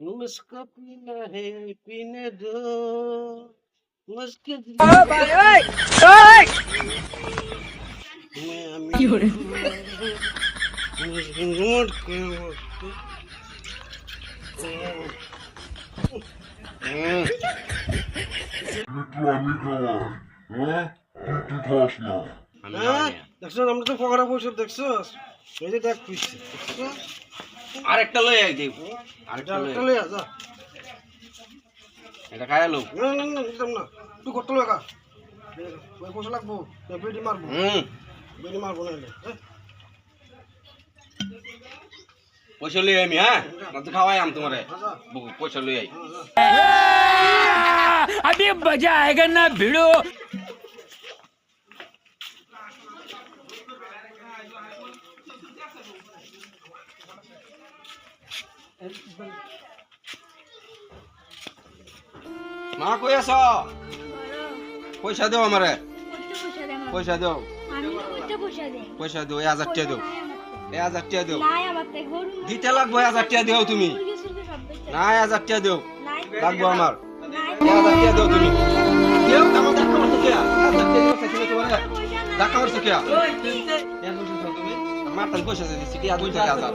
मुझको पीना है पीने दो मुझको मैं আমি मुझको नोट करो একটু আমি খাওয়াই হ্যাঁ তুই তুই খাস না হ্যাঁ দেখছো আমরা তো পকড়া বসে দেখছো এই যে দেখ খুঁজছে দেখছো আরেকটা লই আই দেব আরেকটা লই একটা লইয়া যা এটা খায় লো না না না দিতাম না তুই করতে লাগা ওই পয়সা লাগবো এ বেডি মারবো হুম বেডি মারবো না এলে হ্যাঁ পয়সা লই আমি হ্যাঁ না তো খাওয়াই আম তোমারে যা বউ, পয়সা লই আই अभी मजा आएगा ना भिड़ो মা কই আছ পয়সা দাও আমারে পয়সা দাও পয়সা দাও হাজার টাকা দাও এই হাজার টাকা দাও দিতে লাগবো এই হাজার টাকা দাও তুমি না এই হাজার টাকা দাও লাগবো আমার এই হাজার টাকা তুমি দেও আমার দেখা মারছো টাকা তাই পয়সা দিছি কি আগুন চলে হাজার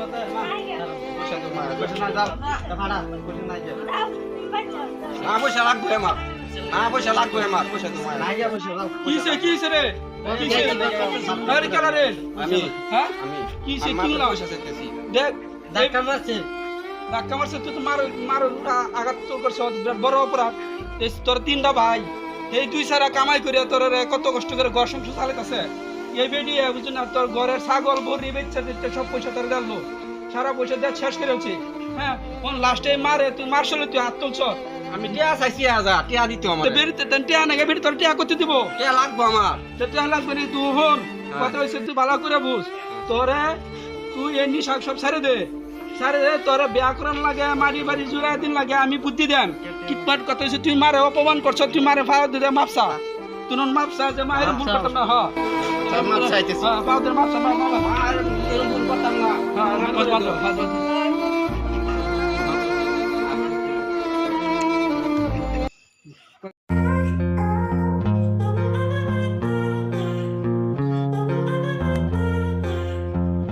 হ্যাঁ বড় অপরাধ তোর তিনটা ভাই এই দুই সারা কামাই করে তোর কত কষ্ট করে ঘর সংসার চালাইতেছে এই বেডি বুঝলি না তোর ঘরের ছাগল বেচছে দিচ্ছে সব পয়সা তোর গেল সারা পয়সা দিয়ে শেষ করে হচ্ছে হ্যাঁ কোন লাস্টে মারে তুই মারছলে তুই হাত তুলছ। আমি টিয়া চাইছি হাজার টিয়া দিতে আমার। বেরিতে তেন টিয়া নাগে বেরি তোর টিয়া করতে দিব। টিয়া লাগবো আমার। তো টিয়া লাগবে নি তুই হন। কথা হয়েছে তুই ভালো করে বুঝ। তোরে তুই এমনি শাক সব ছেড়ে দে। ছেড়ে দে তোরে ব্যাকরণ লাগে মারি বাড়ি জুড়াই দিন লাগে আমি বুদ্ধি দেন। কিটপাট কথা হয়েছে তুই মারে অপমান করছ তুই মারে ফাও দে মাপসা তুই মাপসা যে মায়ের ভুল করতাম না হ। সব মাপ চাইতেছি। হ্যাঁ দে মাপসা মাপ মাপ আর এরকম ভুল